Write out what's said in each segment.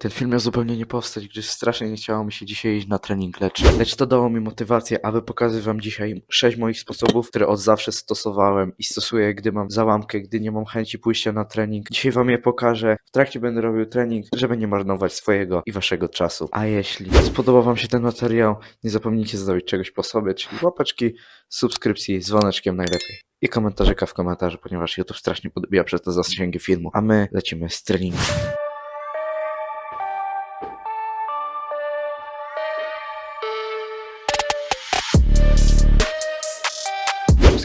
Ten film miał zupełnie nie powstać, gdyż strasznie nie chciało mi się dzisiaj iść na trening, lecz, lecz to dało mi motywację, aby pokazać wam dzisiaj sześć moich sposobów, które od zawsze stosowałem i stosuję, gdy mam załamkę, gdy nie mam chęci pójścia na trening. Dzisiaj wam je pokażę, w trakcie będę robił trening, żeby nie marnować swojego i waszego czasu. A jeśli spodobał wam się ten materiał, nie zapomnijcie zostawić czegoś po sobie, czyli łapeczki, subskrypcji, dzwoneczkiem najlepiej. I komentarzyka w komentarzu, ponieważ YouTube strasznie podbija przez to zasięgi filmu, a my lecimy z treningu.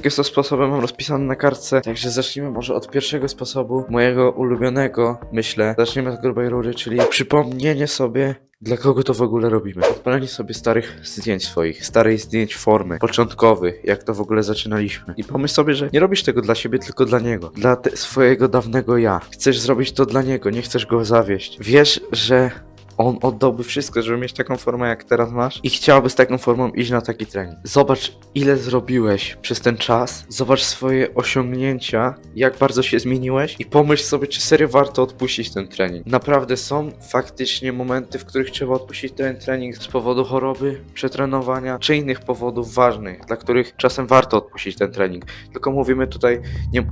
Wszystkie te sposoby mam rozpisane na kartce, także zacznijmy może od pierwszego sposobu, mojego ulubionego, myślę. Zaczniemy od grubej rury, czyli przypomnienie sobie, dla kogo to w ogóle robimy. Odpalenie sobie starych zdjęć swoich, starych zdjęć formy, początkowych, jak to w ogóle zaczynaliśmy. I pomyśl sobie, że nie robisz tego dla siebie, tylko dla niego. Dla swojego dawnego ja. Chcesz zrobić to dla niego, nie chcesz go zawieść. Wiesz, że on oddałby wszystko, żeby mieć taką formę, jak teraz masz i chciałby z taką formą iść na taki trening. Zobacz, ile zrobiłeś przez ten czas, zobacz swoje osiągnięcia, jak bardzo się zmieniłeś i pomyśl sobie, czy serio warto odpuścić ten trening. Naprawdę są faktycznie momenty, w których trzeba odpuścić ten trening z powodu choroby, przetrenowania, czy innych powodów ważnych, dla których czasem warto odpuścić ten trening. Tylko mówimy tutaj nie...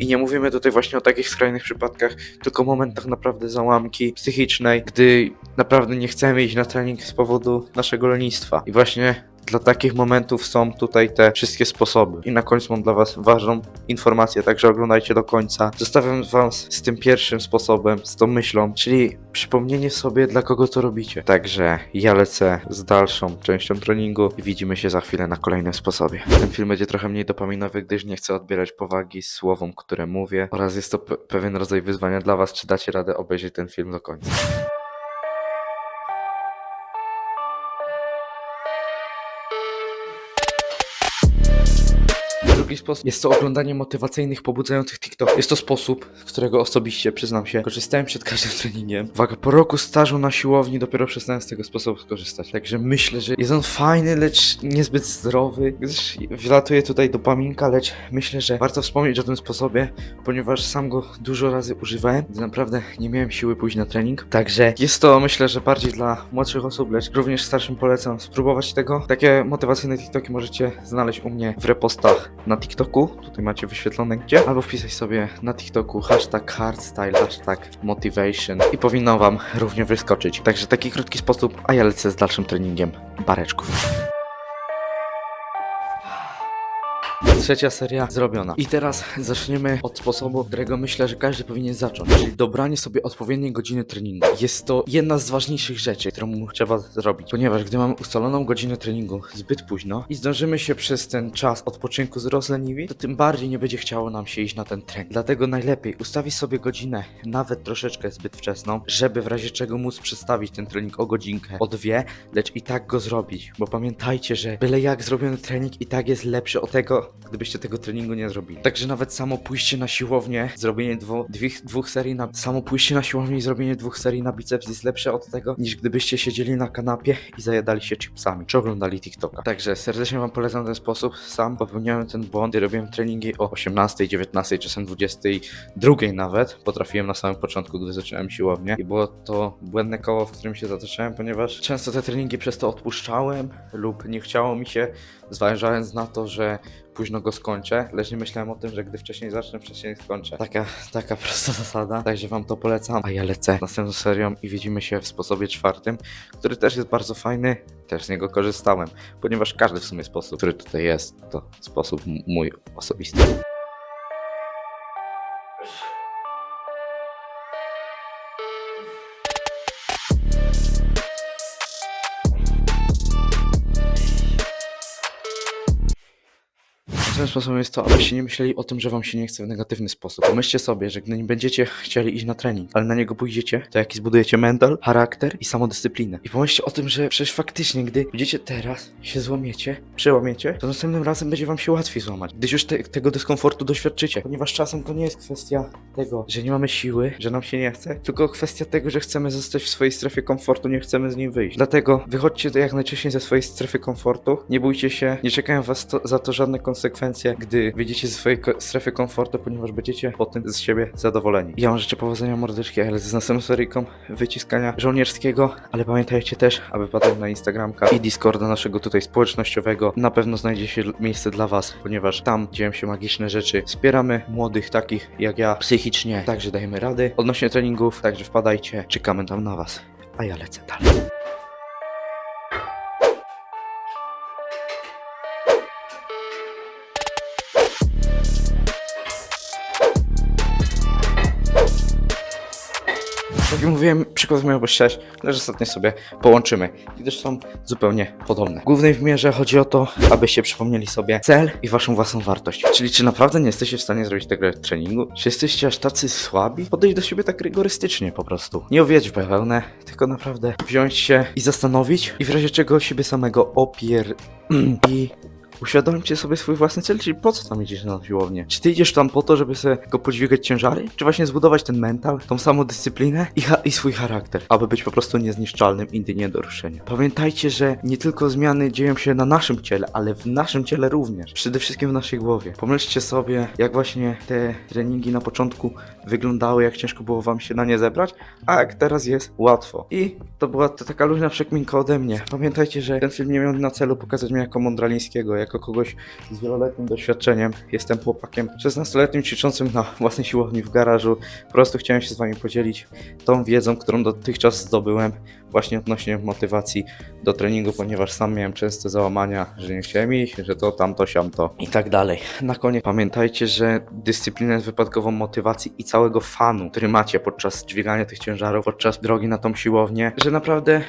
I nie mówimy tutaj właśnie o takich skrajnych przypadkach, tylko momentach naprawdę załamki psychicznej, gdy naprawdę nie chcemy iść na trening z powodu naszego lenistwa. I właśnie dla takich momentów są tutaj te wszystkie sposoby. I na końcu mam dla Was ważną informację, także oglądajcie do końca. Zostawiam Was z tym pierwszym sposobem, z tą myślą, czyli przypomnienie sobie, dla kogo to robicie. Także ja lecę z dalszą częścią treningu i widzimy się za chwilę na kolejnym sposobie. Ten film będzie trochę mniej dopaminowy, gdyż nie chcę odbierać powagi słowom, które mówię oraz jest to pe- pewien rodzaj wyzwania dla Was, czy dacie radę obejrzeć ten film do końca. Drugi sposób jest to oglądanie motywacyjnych, pobudzających TikTok. Jest to sposób, z którego osobiście, przyznam się, korzystałem przed każdym treningiem. Uwaga, po roku stażu na siłowni dopiero przestałem z tego sposobu skorzystać. Także myślę, że jest on fajny, lecz niezbyt zdrowy, gdyż wlatuje tutaj dopaminka, lecz myślę, że warto wspomnieć o tym sposobie, ponieważ sam go dużo razy używałem, gdy naprawdę nie miałem siły pójść na trening. Także jest to, myślę, że bardziej dla młodszych osób, lecz również starszym polecam spróbować tego. Takie motywacyjne TikToki możecie znaleźć u mnie w repostach na TikToku. Tutaj macie wyświetlone gdzie. Albo wpisać sobie na TikToku hashtag hardstyle, hashtag motivation i powinno wam równie wyskoczyć. Także taki krótki sposób, a ja lecę z dalszym treningiem bareczków. Trzecia seria zrobiona. I teraz zaczniemy od sposobu, którego myślę, że każdy powinien zacząć, czyli dobranie sobie odpowiedniej godziny treningu. Jest to jedna z ważniejszych rzeczy, którą trzeba zrobić, ponieważ gdy mamy ustaloną godzinę treningu zbyt późno i zdążymy się przez ten czas odpoczynku zrozleniwić, to tym bardziej nie będzie chciało nam się iść na ten trening. Dlatego najlepiej ustawić sobie godzinę, nawet troszeczkę zbyt wczesną, żeby w razie czego móc przestawić ten trening o godzinkę, o dwie, lecz i tak go zrobić, bo pamiętajcie, że byle jak zrobiony trening i tak jest lepszy od tego, gdybyście tego treningu nie zrobili. Także nawet samo pójście na siłownię, zrobienie dwu, dwóch, dwóch serii na... Samo pójście na siłownię i zrobienie dwóch serii na biceps jest lepsze od tego, niż gdybyście siedzieli na kanapie i zajadali się chipsami, czy oglądali TikToka. Także serdecznie wam polecam ten sposób. Sam popełniałem ten błąd i robiłem treningi o 18, 19, czasem 22 nawet. Potrafiłem na samym początku, gdy zaczynałem siłownię i było to błędne koło, w którym się zatoczyłem, ponieważ często te treningi przez to odpuszczałem lub nie chciało mi się, zważając na to, że późno go skończę, lecz nie myślałem o tym, że gdy wcześniej zacznę, wcześniej skończę. Taka, taka prosta zasada, także wam to polecam, a ja lecę następną serią i widzimy się w sposobie czwartym, który też jest bardzo fajny, też z niego korzystałem, ponieważ każdy w sumie sposób, który tutaj jest, to sposób mój osobisty. Następnym sposobem jest to, abyście nie myśleli o tym, że wam się nie chce w negatywny sposób. Pomyślcie sobie, że gdy nie będziecie chcieli iść na trening, ale na niego pójdziecie, to jaki zbudujecie mental, charakter i samodyscyplinę. I pomyślcie o tym, że przecież faktycznie, gdy będziecie teraz, się złamiecie, przełamiecie, to następnym razem będzie wam się łatwiej złamać, gdyż już te, tego dyskomfortu doświadczycie. Ponieważ czasem to nie jest kwestia tego, że nie mamy siły, że nam się nie chce, tylko kwestia tego, że chcemy zostać w swojej strefie komfortu, nie chcemy z niej wyjść. Dlatego wychodźcie jak najczęściej ze swojej strefy komfortu, nie bójcie się, nie czekają was to, za to żadne konsekwencje, konsekwencje, gdy wyjdziecie ze swojej ko- strefy komfortu, ponieważ będziecie potem z siebie zadowoleni. Ja wam życzę powodzenia mordeczki, ale z następną seryjką wyciskania żołnierskiego, ale pamiętajcie też, aby padać na Instagramka i Discorda naszego tutaj społecznościowego. Na pewno znajdzie się miejsce dla was, ponieważ tam dzieją się magiczne rzeczy. Wspieramy młodych takich jak ja psychicznie, także dajemy rady. Odnośnie treningów, także wpadajcie, czekamy tam na was. A ja lecę dalej. Jak mówiłem, przykład być 6, lecz ostatnio sobie połączymy, gdyż są zupełnie podobne. W głównej wymiarze chodzi o to, abyście przypomnieli sobie cel i waszą własną wartość. Czyli czy naprawdę nie jesteście w stanie zrobić tego treningu? Czy jesteście aż tacy słabi? Podejść do siebie tak rygorystycznie po prostu. Nie owieć bawełnę, tylko naprawdę wziąć się i zastanowić i w razie czego siebie samego opier... i Uświadomcie sobie swój własny cel, czyli po co tam idziesz na siłownię? Czy ty idziesz tam po to, żeby sobie go podźwigać ciężary? Czy właśnie zbudować ten mental, tą samą dyscyplinę i, i swój charakter, aby być po prostu niezniszczalnym i nie do ruszenia? Pamiętajcie, że nie tylko zmiany dzieją się na naszym ciele, ale w naszym ciele również. Przede wszystkim w naszej głowie. Pomyślcie sobie, jak właśnie te treningi na początku wyglądały, jak ciężko było wam się na nie zebrać, a jak teraz jest łatwo. I to była to taka luźna przekminka ode mnie. Pamiętajcie, że ten film nie miał na celu pokazać mnie jako Mądralińskiego, jako kogoś z wieloletnim doświadczeniem. Jestem chłopakiem 16-letnim ćwiczącym na własnej siłowni w garażu. Po prostu chciałem się z wami podzielić tą wiedzą, którą dotychczas zdobyłem właśnie odnośnie motywacji do treningu, ponieważ sam miałem częste załamania, że nie chciałem iść, że to, tamto, siamto i tak dalej. Na koniec pamiętajcie, że dyscyplina jest wypadkową motywacji i całego fanu, który macie podczas dźwigania tych ciężarów, podczas drogi na tą siłownię, że naprawdę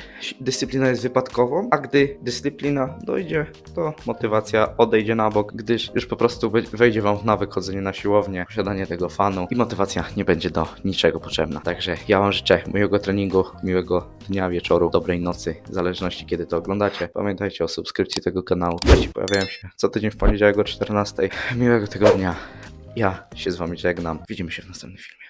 dyscyplina jest wypadkową, a gdy dyscyplina dojdzie, to motywacja odejdzie na bok, gdyż już po prostu we- wejdzie wam w nawyk na siłownię, posiadanie tego fanu i motywacja nie będzie do niczego potrzebna. Także ja wam życzę miłego treningu, miłego dnia, wieczoru, dobrej nocy, w zależności kiedy to oglądacie. Pamiętajcie o subskrypcji tego kanału. Treści pojawiają się co tydzień w poniedziałek o 14. Miłego tygodnia. Ja się z wami żegnam. Widzimy się w następnym filmie.